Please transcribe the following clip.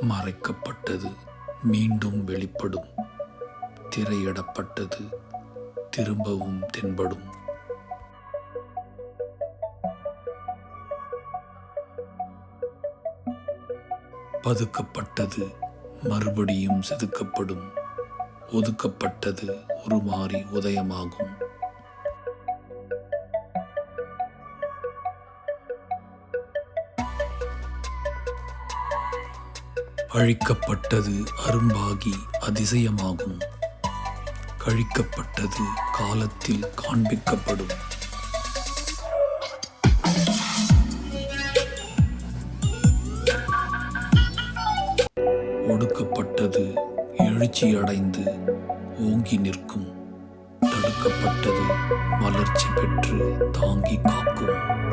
மறைக்கப்பட்டது மீண்டும் வெளிப்படும். திரையிடப்பட்டது திரும்பவும் தென்படும். பதுக்கப்பட்டது மறுபடியும் செதுக்கப்படும். ஒதுக்கப்பட்டது உருமாறி உதயமாகும். அழிக்கப்பட்டது அரும்பாகி அதிசயமாகும். கழிக்கப்பட்டது காலத்தில் காண்பிக்கப்படும். ஒடுக்கப்பட்டது எழுச்சியடைந்து ஓங்கி நிற்கும். தடுக்கப்பட்டது மலர்ச்சி பெற்று தாங்கி காக்கும்.